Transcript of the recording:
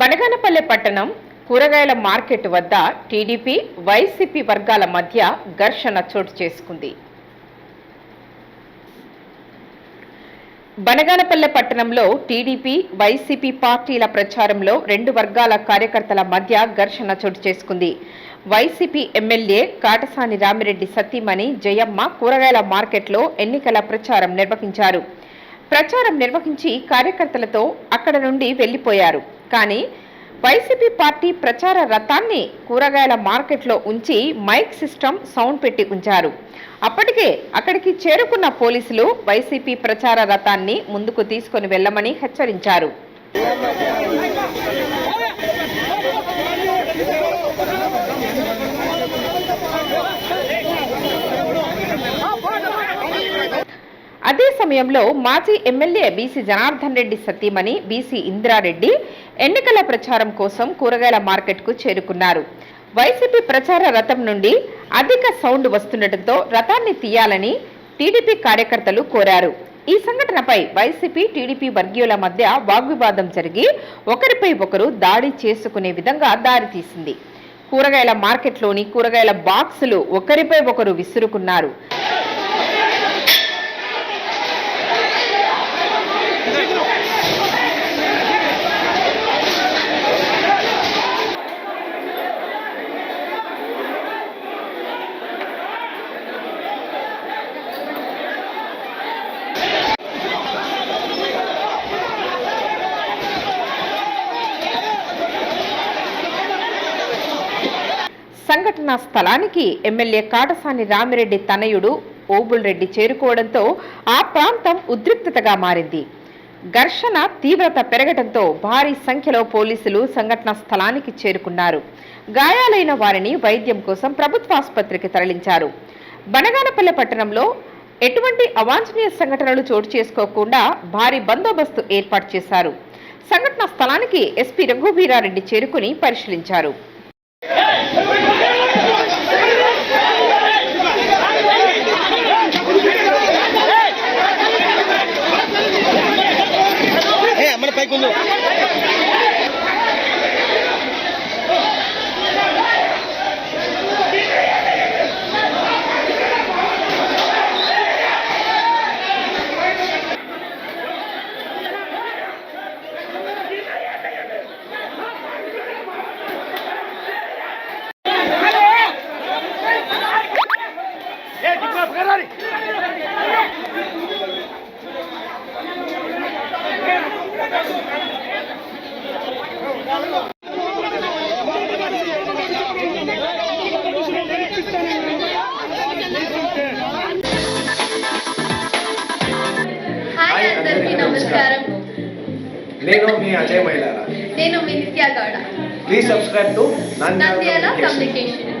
బనగానపల్లె పట్టణం కూరగాయల మార్కెట్ వద్ద టీడీపీ వైసీపీ వర్గాల మధ్య ఘర్షణ చోటు చేసుకుంది. బనగానపల్లె పట్టణంలో టీడీపీ వైసీపీ పార్టీల ప్రచారంలో రెండు వర్గాల కార్యకర్తల మధ్య ఘర్షణ చోటు చేసుకుంది. వైసీపీ ఎమ్మెల్యే కాటసాని రామిరెడ్డి సతీమణి జయమ్మ కూరగాయల మార్కెట్లో ఎన్నికల ప్రచారం నిర్వహించారు. ప్రచారం నిర్వహించి కార్యకర్తలతో అక్కడ నుండి వెళ్ళిపోయారు కానీ వైసీపీ పార్టీ ప్రచార రథాన్ని కూరగాయల మార్కెట్లో ఉంచి మైక్ సిస్టమ్ సౌండ్ పెట్టి ఉంచారు. అప్పటికే అక్కడికి చేరుకున్న పోలీసులు వైసీపీ ప్రచార రథాన్ని ముందుకు తీసుకొని వెళ్ళమని హెచ్చరించారు. అదే సమయంలో మాజీ ఎమ్మెల్యే బీసీ జనార్దన్ రెడ్డి సతీమణి బీసీ ఇందిరారెడ్డి ఎన్నికల ప్రచారం కోసం కూరగాయల మార్కెట్కు చేరుకున్నారు. వైసీపీ ప్రచార రథం నుండి అధిక సౌండ్ వస్తుండటంతో రథాన్ని తీయాలని టీడీపీ కార్యకర్తలు కోరారు. ఈ సంఘటనపై వైసీపీ టీడీపీ వర్గీయుల మధ్య వాగ్వివాదం జరిగి ఒకరిపై ఒకరు దాడి చేసుకునే విధంగా దారితీసింది కూరగాయల మార్కెట్లోని కూరగాయల బాక్సులు ఒకరిపై ఒకరు విసురుకున్నారు. సంఘటనా స్థలానికి ఎమ్మెల్యే కాటసాని రామిరెడ్డి తనయుడు ఓబుల్రెడ్డి చేరుకోవడంతో ఆ ప్రాంతం ఉద్రిక్తతగా మారింది. ఘర్షణ తీవ్రత పెరగడంతో భారీ సంఖ్యలో పోలీసులు సంఘటనా స్థలానికి చేరుకున్నారు. గాయాలైన వారిని వైద్యం కోసం ప్రభుత్వ ఆసుపత్రికి తరలించారు. బనగానపల్లె పట్టణంలో ఎటువంటి అవాంఛనీయ సంఘటనలు చోటు చేసుకోకుండా భారీ బందోబస్తు ఏర్పాటు చేశారు. సంఘటనా స్థలానికి ఎస్పీ రఘువీరారెడ్డి చేరుకుని పరిశీలించారు. segundo. నమస్కారం నేను మీ అజయ్ మైలారా నేను మీ Nithya Gowda please subscribe to Nandyal communication